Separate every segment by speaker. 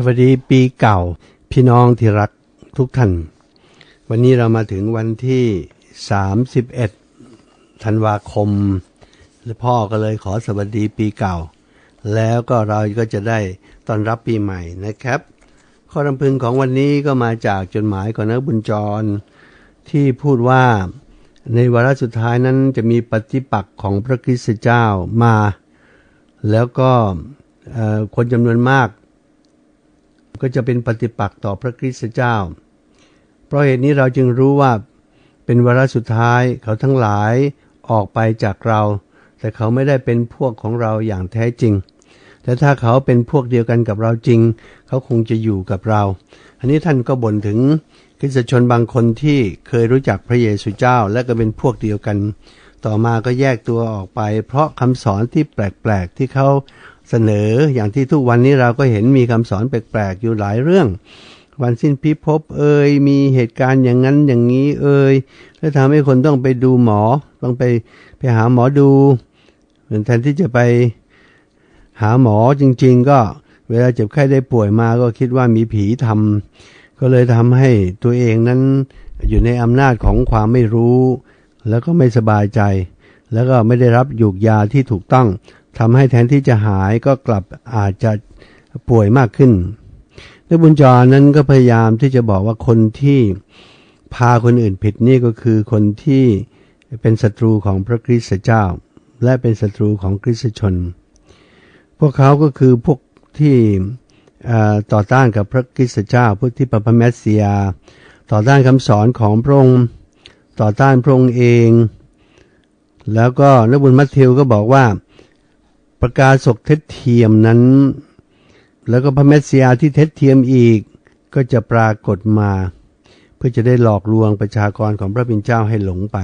Speaker 1: สวัสดีปีเก่าพี่น้องที่รักทุกท่าน วันนี้เรามาถึงวันที่ 31 ธันวาคมและพ่อก็เลยขอสวัสดีปีเก่า แล้วก็เราก็จะได้ต้อนรับปีใหม่นะครับ ข้อรำพึงของวันนี้ก็มาจากจดหมายของนักบุญจร ที่พูดว่าในวาระสุดท้ายนั้นจะมีปฏิปักษ์ของพระคริสต์เจ้ามา แล้วก็คนจำนวนมาก ก็จะเป็นปฏิปักษ์ต่อพระคริสต์เจ้า เพราะเหตุนี้เราจึงรู้ว่าเป็นวาระสุดท้ายเขาทั้งหลายออกไปจากเรา แต่เขาไม่ได้เป็นพวกของเราอย่างแท้จริง แต่ถ้าเขาเป็นพวกเดียวกันกับเราจริง เขาคงจะอยู่กับเรา อันนี้ท่านก็บ่นถึงคริสตชนบางคนที่เคยรู้จักพระเยซูเจ้า และก็เป็นพวกเดียวกัน ต่อมาก็แยกตัวออกไป เพราะคำสอนที่แปลกๆที่เขา เสนออย่างที่ทุกวันนี้เราก็เห็นมีคำสอนแปลกๆอยู่หลายเรื่อง วันสิ้นพิภพเอ่ยมีเหตุการณ์อย่างนั้นอย่างนี้เอ่ยแล้วทำให้คนต้องไปดูหมอต้องไปไปหาหมอดูเหมือนแทนที่จะไปหาหมอจริง ๆ ก็เวลาเจ็บไข้ได้ป่วยมาก็คิดว่ามีผีทำก็เลยทำให้ตัวเองนั้นอยู่ในอำนาจของความไม่รู้ แล้วก็ไม่สบายใจ แล้วก็ไม่ได้รับหยูกยาที่ถูกต้องทำให้แทนที่จะหายก็กลับอาจจะป่วยมากขึ้นนักบุญจรนั้นก็พยายามที่จะบอกว่าคนที่พาคนอื่นผิดนี่ก็คือคนที่เป็นศัตรูของพระคริสต์เจ้า และเป็นศัตรูของคริสตชน พวกเขาก็คือพวกที่ต่อต้านกับพระคริสต์เจ้าพวกที่ปะพระแมสเซีย ต่อต้านคำสอนของพระองค์ต่อต้านพระองค์เอง แล้วก็นักบุญมัทธิวก็บอกว่า ประกาศกเท็จเทียมนั้น แล้วก็พระเมสสิยาที่เท็จเทียมอีกก็จะปรากฏมา เพื่อจะได้หลอกลวงประชากรของพระบิดเจ้าให้หลงไป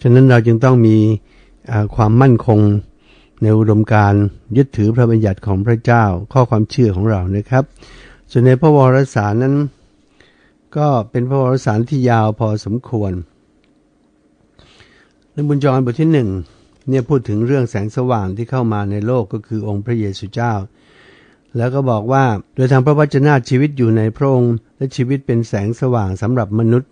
Speaker 1: ฉะนั้นเราจึงต้องมีความมั่นคงในอุดมการณ์ยึดถือพระบัญญัติของพระเจ้าข้อความเชื่อของเรานะครับ ส่วนในพระวรสารนั้น ก็เป็นพระวรสารที่ยาวพอสมควรในบุญจรบทที่หนึ่ง เนี่ยพูดถึงเรื่องแสงสว่างที่เข้ามาในโลกก็คือองค์พระเยซูเจ้า แล้วก็บอกว่าโดยทางพระวจนะชีวิตอยู่ในพระองค์และชีวิตเป็นแสงสว่างสำหรับมนุษย์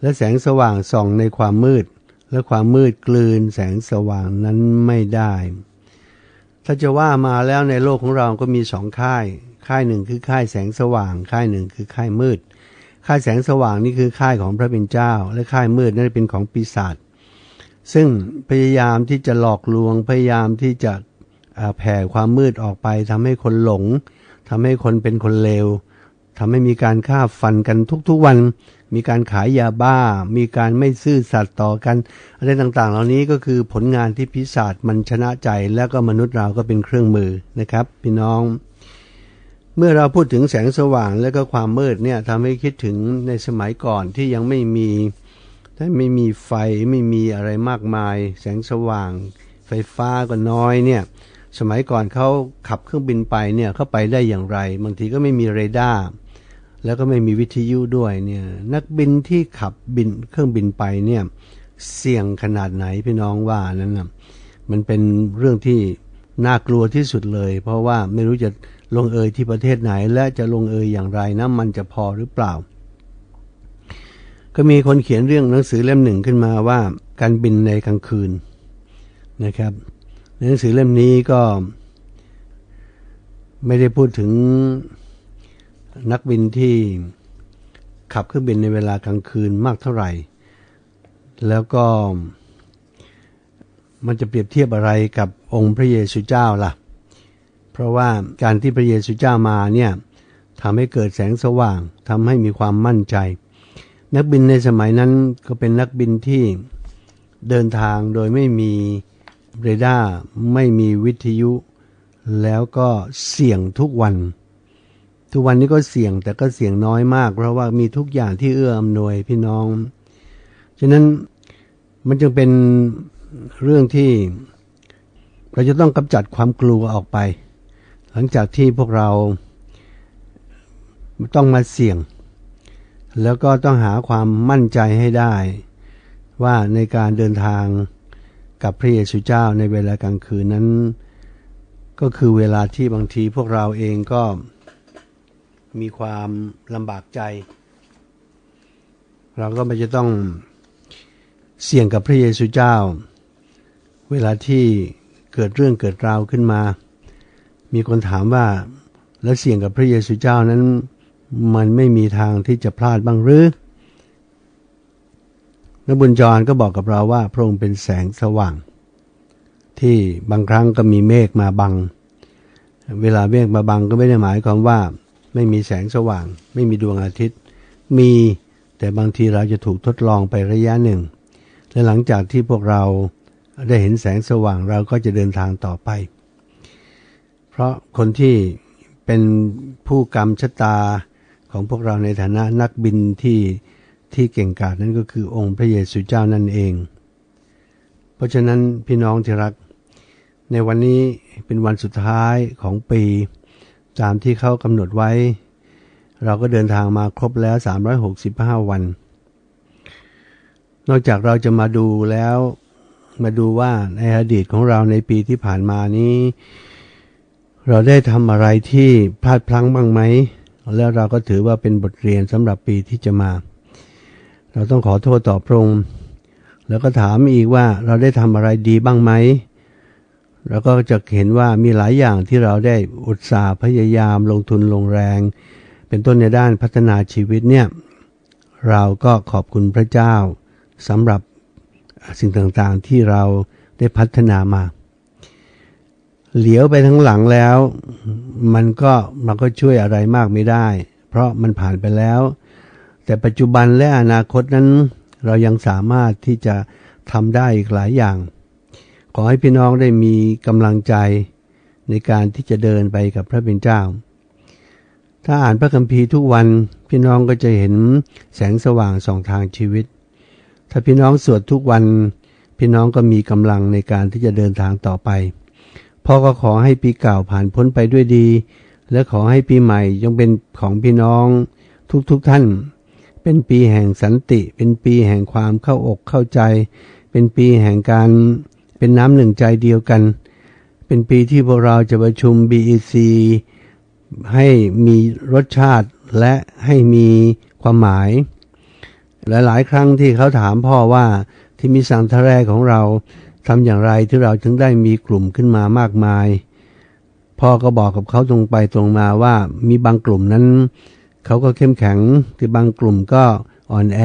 Speaker 1: และแสงสว่างส่องในความมืด และความมืดกลืนแสงสว่างนั้นไม่ได้ ถ้าจะว่ามาแล้วในโลกของเราก็มีสองค่าย ค่ายหนึ่งคือค่ายแสงสว่าง ค่ายหนึ่งคือค่ายมืด ค่ายแสงสว่างนี่คือค่ายของพระเป็นเจ้า และค่ายมืดนั่นเป็นของปีศาจ ซึ่งพยายามที่จะหลอกลวงพยายามที่จะแผ่ความมืดออกไปทำให้คนหลงทำให้คนเป็นคนเลวทำให้มีการฆ่าฟันกันทุกๆวัน มีการขายยาบ้า มีการไม่ซื่อสัตย์ต่อกัน อะไรต่างๆ เหล่านี้ก็คือผลงานที่พิศาจมันชนะใจ แล้วก็มนุษย์เราก็เป็นเครื่องมือนะครับพี่น้อง เมื่อเราพูดถึงแสงสว่างและก็ความมืดเนี่ยทำให้คิดถึงในสมัยก่อนที่ยังไม่มี ถ้าไม่มีไฟไม่มีอะไรมากมาย แสงสว่าง ไฟฟ้าก็น้อยเนี่ย สมัยก่อนเขาขับเครื่องบินไปเนี่ยเขาไปได้อย่างไร บางทีก็ไม่มีเรดาร์แล้วก็ไม่มีวิทยุด้วยเนี่ยนักบินที่ขับบินเครื่องบินไปเนี่ยเสี่ยงขนาดไหนพี่น้องว่านั้นนะมันเป็นเรื่องที่น่ากลัวที่สุดเลย เพราะว่าไม่รู้จะลงเอยที่ประเทศไหน และจะลงเอยอย่างไรนะมันจะพอหรือเปล่า ก็มีคนเขียนเรื่องหนังสือเล่มหนึ่งขึ้นมาว่า การบินในกลางคืนนะครับในหนังสือเล่มนี้ก็ ไม่ได้พูดถึงนักบินที่ขับเครื่องบินในเวลากลางคืนมากเท่าไหร่ แล้วก็มันจะเปรียบเทียบอะไรกับองค์พระเยซูเจ้าล่ะ เพราะว่าการที่พระเยซูเจ้ามาเนี่ยทำให้เกิดแสงสว่างทำให้มีความมั่นใจ นักบินในสมัยนั้นก็เป็นนักบินที่เดินทางโดยไม่มีเรดาร์ไม่มีวิทยุ แล้วก็เสี่ยงทุกวัน ทุกวันนี้ก็เสี่ยงแต่ก็เสี่ยงน้อยมาก เพราะว่ามีทุกอย่างที่เอื้ออำนวยพี่น้อง ฉะนั้นมันจึงเป็นเรื่องที่เราจะต้องกำจัดความกลัวออกไป หลังจากที่พวกเราต้องมาเสี่ยง แล้วก็ต้องหาความมั่นใจให้ได้ ว่าในการเดินทางกับพระเยซูเจ้าในเวลากลางคืนนั้น ก็คือเวลาที่บางทีพวกเราเองก็มีความลำบากใจ เราก็ไม่จะต้องเสี่ยงกับพระเยซูเจ้า เวลาที่เกิดเรื่องเกิดราวขึ้นมา มีคนถามว่าแล้วเสี่ยงกับพระเยซูเจ้านั้น มันไม่มีทางที่จะพลาดบ้างหรือนบุญจรก็บอกกับเราว่าพระองค์เป็นแสงสว่าง ที่บางครั้งก็มีเมฆมาบัง เวลาเมฆมาบังก็ไม่ได้หมายความว่า ไม่มีแสงสว่าง ไม่มีดวงอาทิตย์ มีแต่บางทีเราจะถูกทดลองไประยะหนึ่ง และหลังจากที่พวกเราได้เห็นแสงสว่างเราก็จะเดินทางต่อไป เพราะคนที่เป็นผู้กรรมชะตา ของพวกเราในฐานะนักบินที่ที่เก่งกาจนั้นก็คือองค์พระเยซูเจ้านั่นเอง เพราะฉะนั้นพี่น้องที่รัก ในวันนี้เป็นวันสุดท้ายของปี ตามที่เขากำหนดไว้ เราก็เดินทางมาครบแล้ว 365 วัน นอกจากเราจะมาดูแล้วมาดูว่าในอดีตของเราในปีที่ผ่านมานี้ เราได้ทำอะไรที่พลาดพลั้งบ้างไหม แล้วเราก็ถือว่าเป็นบทเรียนสำหรับปีที่จะมา เราต้องขอโทษต่อพระองค์แล้วก็ถามอีกว่าเราได้ทำอะไรดีบ้างไหมเราก็จะเห็นว่ามีหลายอย่างที่เราได้อุตสาห์พยายามลงทุนลงแรง เป็นต้นในด้านพัฒนาชีวิตเนี่ยเราก็ขอบคุณพระเจ้าสำหรับสิ่งต่างๆที่เราได้พัฒนามา เหลียวไปทั้งหลังแล้ว มันก็มันก็ช่วยอะไรมากไม่ได้ เพราะมันผ่านไปแล้ว แต่ปัจจุบันและอนาคตนั้น เรายังสามารถที่จะทำได้อีกหลายอย่าง ขอให้พี่น้องได้มีกำลังใจในการที่จะเดินไปกับพระเป็นเจ้า ถ้าอ่านพระคัมภีร์ทุกวันพี่น้องก็จะเห็นแสงสว่างสองทางชีวิต ถ้าพี่น้องสวดทุกวัน พี่น้องก็มีกำลังในการที่จะเดินทางต่อไป พ่อก็ขอให้ปีเก่าผ่านพ้นไปด้วยดี และขอให้ปีใหม่ยังเป็นของพี่น้องทุกๆทท่าน เป็นปีแห่งสันติ เป็นปีแห่งความเข้าอกเข้าใจ เป็นปีแห่งการเป็นน้ำหนึ่งใจเดียวกัน เป็นปีที่พวกเราจะประชุม BEC ให้มีรสชาติและให้มีความหมาย หลายๆ ครั้งที่เขาถามพ่อว่าที่มีสังทแรกของเรา ทำอย่างไรที่เราถึงได้มีกลุ่มขึ้นมามากมาย พ่อก็บอกกับเขาตรงไปตรงมาว่ามีบางกลุ่มนั้นเขาก็เข้มแข็งที่บางกลุ่มก็อ่อนแอ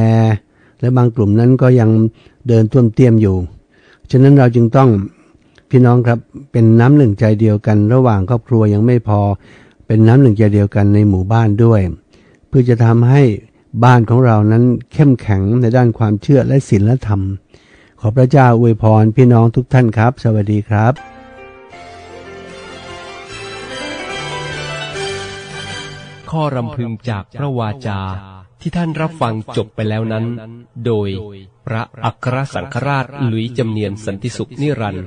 Speaker 1: และบางกลุ่มนั้นก็ยังเดินต้วมเตี้ยมอยู่ ฉะนั้นเราจึงต้องพี่น้องครับเป็นน้ำหนึ่งใจเดียวกัน ระหว่างครอบครัวยังไม่พอ เป็นน้ำหนึ่งใจเดียวกันในหมู่บ้านด้วย เพื่อจะทำให้บ้านของเรานั้นเข้มแข็งในด้านความเชื่อและศีลธรรม ขอพระเจ้าอวยพรพี่น้องทุกท่านครับ สวัสดีครับ
Speaker 2: ข้อรำพึงจากพระวาจาที่ท่านรับฟังจบไปแล้วนั้น โดยพระอัครสังฆราชหลุยจำเนียนสันติสุขนิรันดร์